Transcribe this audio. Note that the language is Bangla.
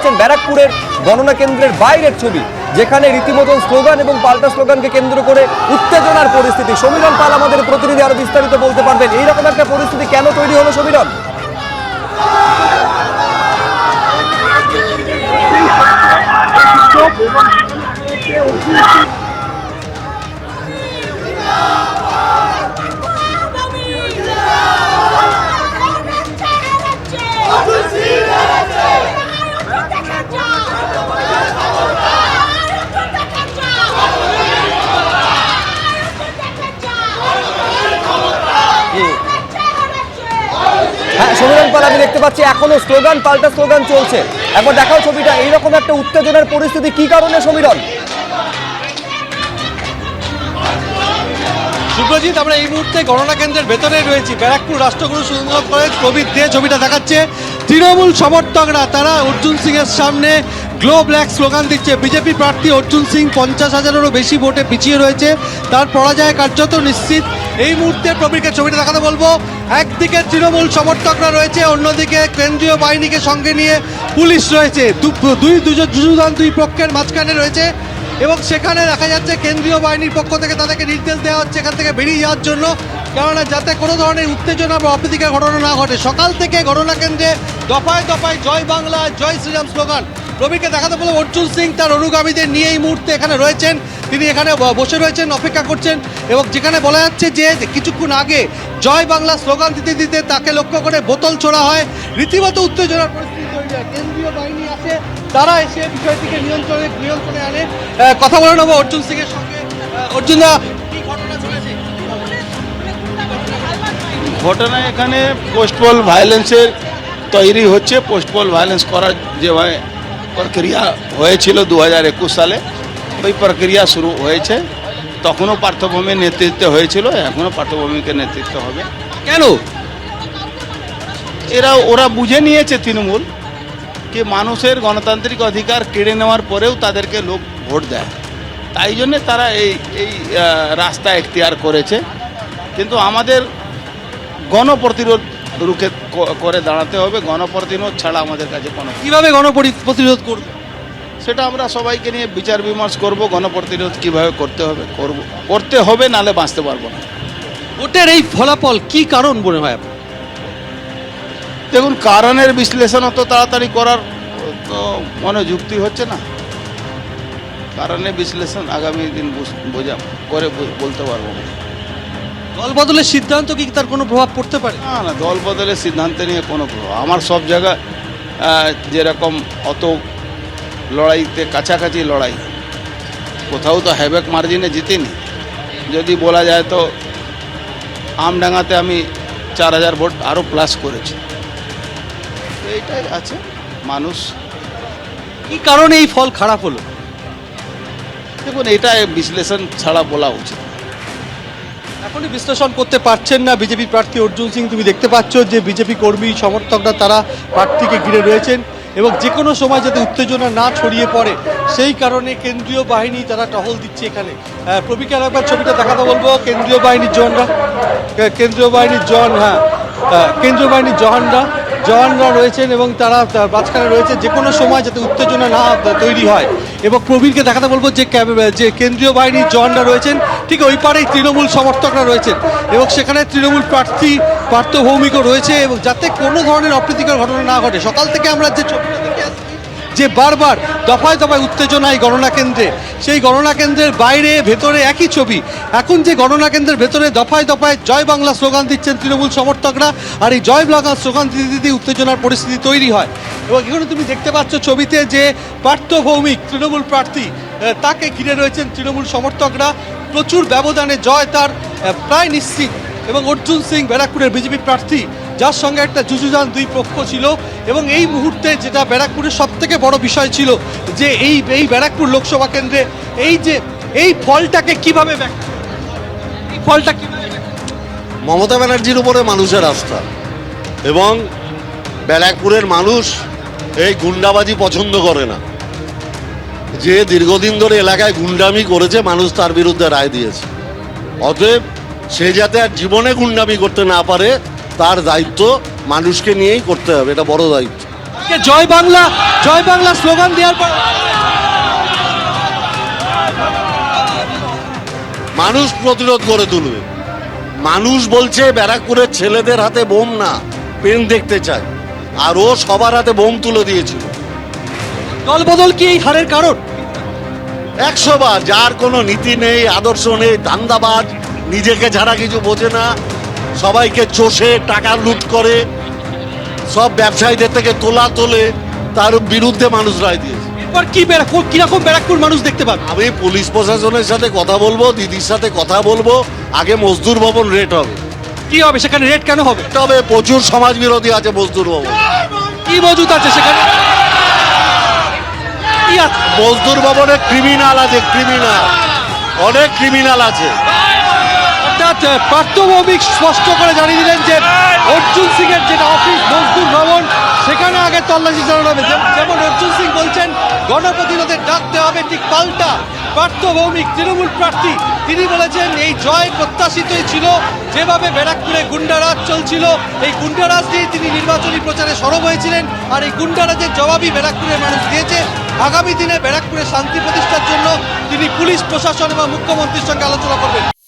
পাচ্ছেন ব্যারাকপুরের গণনা কেন্দ্রের বাইরের ছবি, যেখানে রীতিমতো স্লোগান এবং পাল্টা স্লোগানকে কেন্দ্র করে উত্তেজনার পরিস্থিতি। সমীরণ পাল আমাদের প্রতিনিধি আরও বিস্তারিত বলতে পারবেন। এইরকম একটা পরিস্থিতি কেন তৈরি হলো সমীরণ পাল আমি দেখতে পাচ্ছি, এখনও স্লোগান, পাল্টা স্লোগান চলছে। একবার দেখাও ছবিটা, এইরকম একটা উত্তেজনার পরিস্থিতি, কি কারণে সমীরণ? সুব্রজিৎ, আমরা এই মুহূর্তে গণনা কেন্দ্রের ভেতরে রয়েছি। ব্যারাকপুর রাষ্ট্রগুরু সুরেন্দ্রনাথ কলেজ, প্রবীর দে ছবিটা দেখাচ্ছে। তৃণমূল সমর্থকরা, তারা অর্জুন সিং এর সামনে গ্লো ব্ল্যাক স্লোগান দিচ্ছে। বিজেপি প্রার্থী অর্জুন সিং পঞ্চাশ হাজারেরও বেশি ভোটে পিছিয়ে রয়েছে। তার পরাজয় কার্যত নিশ্চিত। এই মুহূর্তে প্রবীরকে ছবিটা দেখাতে বলব। একদিকে তৃণমূল সমর্থকরা রয়েছে, অন্যদিকে কেন্দ্রীয় বাহিনীকে সঙ্গে নিয়ে পুলিশ রয়েছে। দুই, দুজন দুই পক্ষের মাঝখানে রয়েছে এবং সেখানে দেখা যাচ্ছে কেন্দ্রীয় বাহিনীর পক্ষ থেকে তাদেরকে নির্দেশ দেওয়া হচ্ছে এখান থেকে বেরিয়ে যাওয়ার জন্য। কেননা যাতে কোনো ধরনের উত্তেজনা বা অপ্রীতিকর ঘটনা না ঘটে। সকাল থেকে গণনা কেন্দ্রে দফায় দফায় জয় বাংলা, জয় শ্রীরাম স্লোগান। রবিকে দেখাতে বলে অর্জুন সিং তার অনুগামীদের নিয়ে এই মুহূর্তে এখানে রয়েছেন। তিনি এখানে বসে রয়েছেন অপেক্ষা করছেন এবং যেখানে বলা যাচ্ছে যে কিছুক্ষণ আগে জয় বাংলা স্লোগান দিতে দিতে তাকে লক্ষ্য করে বোতল ছোড়া হয়। রীতিমতো উত্তেজনার পরিস্থিতি তৈরি হয়। কেন্দ্রীয় বাহিনী আসে তারা এসে বিষয়টিকে নিয়ন্ত্রণে নিয়ন্ত্রণে আনে। কথা বলে নেব অর্জুন সিং এর সঙ্গে। আহ, অর্জুন দা কি ঘটনা চলেছে? ঘটনা এখানে পোস্টপল ভায়োলেন্সের তৈরি হচ্ছে। পোস্টপল ভায়োলেন্স করার যেভাবে প্রক্রিয়া হয়েছিল দু হাজার একুশ সালে। ওই প্রক্রিয়া শুরু হয়েছে। তখনও পার্থভূমির নেতৃত্ব হয়েছিল এখনও পার্থভূমিকে নেতৃত্ব হবে। কেন? এরা ওরা বুঝে নিয়েছে তৃণমূল কি মানুষের গণতান্ত্রিক অধিকার কেড়ে নেওয়ার পরেও তাদেরকে লোক ভোট দেয়। তাই জন্যে তারা এই এই রাস্তা এখতিয়ার করেছে। কিন্তু আমাদের গণপ্রতিরোধ রুখে করে দাঁড়াতে হবে। গণপ্রতিরোধ ছাড়া আমাদের কাছে কোনো কীভাবে গণপরি- প্রতিরোধ করবে? সেটা আমরা সবাইকে নিয়ে বিচার বিমর্শ করব গণপ্রতিরোধ কীভাবে করতে হবে করব করতে হবে নালে বাঁচতে পারব না। ভোটের এই ফলাফল কি কারণ মনে হয় আপনার? দেখুন কারণের বিশ্লেষণ অত তাড়াতাড়ি করার তো মনে যুক্তি হচ্ছে না। কারণের বিশ্লেষণ আগামী দিন বুঝ- বোঝা করে বলতে পারব। না দল বদলের সিদ্ধান্ত কি তার কোনো প্রভাব পড়তে পারে? না না দল বদলের সিদ্ধান্ত নিয়ে কোনো প্রভাব। আমার সব জায়গা যেরকম অত লড়াইতে কাছাকাছি লড়াই কোথাও তো হ্যাবেক মার্জিনে জিতিনি। যদি বলা যায় তো আমডাঙ্গাতে আমি চার হাজার ভোট আরও প্লাস করেছি। এইটাই আছে মানুষ। কি কারণে এই ফল খারাপ হলো? দেখুন এটা বিশ্লেষণ ছাড়া বলা উচিত। এখনই বিশ্লেষণ করতে পারছেন না বিজেপি প্রার্থী অর্জুন সিং। তুমি দেখতে পাচ্ছ যে বিজেপি কর্মী সমর্থকরা তারা প্রার্থীকে ঘিরে রয়েছেন এবং যে কোনো সময় যাতে উত্তেজনা না ছড়িয়ে পড়ে সেই কারণে কেন্দ্রীয় বাহিনী তারা টহল দিচ্ছে এখানে। আহ, প্রবীকে আর একবার ছবিটা দেখাতে বলব কেন্দ্রীয় বাহিনীর জওয়ানরা কেন্দ্রীয় বাহিনীর জওয়ান হ্যাঁ কেন্দ্রীয় বাহিনীর জওয়ানরা জওয়ানরা রয়েছেন এবং তারা মাঝখানে রয়েছে। যে কোনো সময় যাতে উত্তেজনা না তৈরি হয় এবং প্রবীরকে দেখাতে বলব যে যে কেন্দ্রীয় বাহিনীর জওয়ানরা রয়েছেন, ঠিক ওই পারেই তৃণমূল সমর্থকরা রয়েছেন। এবং সেখানে তৃণমূল প্রার্থী পার্থভৌমিকও রয়েছে এবং যাতে কোনো ধরনের অপ্রীতিকর ঘটনা না ঘটে, সকাল থেকে আমরা যে যে বারবার দফায় দফায় উত্তেজনা এই গণনা কেন্দ্রে। সেই গণনা কেন্দ্রের বাইরে, ভেতরে একই ছবি। এখন যে গণনা কেন্দ্রের ভেতরে দফায় দফায় জয় বাংলা স্লোগান দিচ্ছেন তৃণমূল সমর্থকরা, আর এই জয় বাংলা স্লোগান দিতে দিতে উত্তেজনার পরিস্থিতি তৈরি হয়। এবং এখানে তুমি দেখতে পাচ্ছ ছবিতে যে পার্থ ভৌমিক তৃণমূল প্রার্থী তাকে ঘিরে রয়েছেন তৃণমূল সমর্থকরা। প্রচুর ব্যবধানে জয় তার প্রায় নিশ্চিত। এবং অর্জুন সিং ব্যারাকপুরের বিজেপি প্রার্থী, যার সঙ্গে একটা যুযুজান দুই পক্ষ ছিল। এবং এই মুহূর্তে যেটা ব্যারাকপুরের সব থেকে বড় বিষয় ছিল যে এই এই ব্যারাকপুর লোকসভা কেন্দ্রে এই যে, এই ফলটাকে কীভাবে এই ফলটা কীভাবে মমতা ব্যানার্জির উপরে মানুষের আস্থা। এবং ব্যারাকপুরের মানুষ এই গুন্ডাবাজি পছন্দ করে না। যে দীর্ঘদিন ধরে এলাকায় গুন্ডামি করেছে মানুষ তার বিরুদ্ধে রায় দিয়েছে। অতএব সে যাতে আর জীবনে গুন্ডামি করতে না পারে তার দায়িত্ব মানুষকে নিয়েই করতে হবে এটা বড় দায়িত্ব। জয় বাংলা জয় বাংলা স্লোগান দেওয়ার পর মানুষ প্রতিরোধ করে তুলবে। মানুষ বলছে ব্যারাকপুরের ছেলেদের হাতে বোম না পেন দেখতে চায়। আর ও সবার হাতে বোম তুলে দিয়েছিল। দল বদল কি এই হারের কারণ? একশো বার যার কোনো নীতি নেই আদর্শ নেই দান্দাবাজ নিজেকে ছাড়া কিছু বোঝে না সবাইকে চষে টাকা লুট করে সব ব্যবসায়ীদের থেকে তোলা তোলে তার বিরুদ্ধে মানুষ রায় দিয়েছে। এরপর কি ব্যারাকপুর কীরকম ব্যারাকপুর মানুষ দেখতে পাবে? আমি পুলিশ প্রশাসনের সাথে কথা বলব দিদির সাথে কথা বলব আগে মজদুর ভবন রেট হবে। কি হবে? সেখানে রেট কেন হবে? তবে প্রচুর সমাজ বিরোধী আছে মজদুর ভবন কি মজুত আছে সেখানে? কি আছে মজদুর ভবনে ক্রিমিনাল আছে ক্রিমিনাল অনেক ক্রিমিনাল আছে। অর্থাৎ আহ, স্পষ্ট করে জানিয়ে দিলেন যে অর্জুন সিং এর যেটা অফিস মজদুর ভবন সেখানে আগে তল্লাশি চালানো হবে। যেমন অর্জুন সিং বলছেন গণপ্রতিরোধের ডাক দেওয়া হবে ঠিক পাল্টা। পার্থ ভৌমিক তৃণমূল প্রার্থী। তিনি বলেছেন, এই জয় প্রত্যাশিতই ছিল। যেভাবে ব্যারাকপুরে গুন্ডারাজ চলছিল, এই গুন্ডারাজ দিয়ে তিনি নির্বাচনী প্রচারে সরব হয়েছিলেন। আর এই গুন্ডারাজের জবাবই ব্যারাকপুরের মানুষ দিয়েছে। আগামী দিনে ব্যারাকপুরে শান্তি প্রতিষ্ঠার জন্য তিনি পুলিশ, প্রশাসন এবং মুখ্যমন্ত্রীর সঙ্গে আলোচনা করবেন।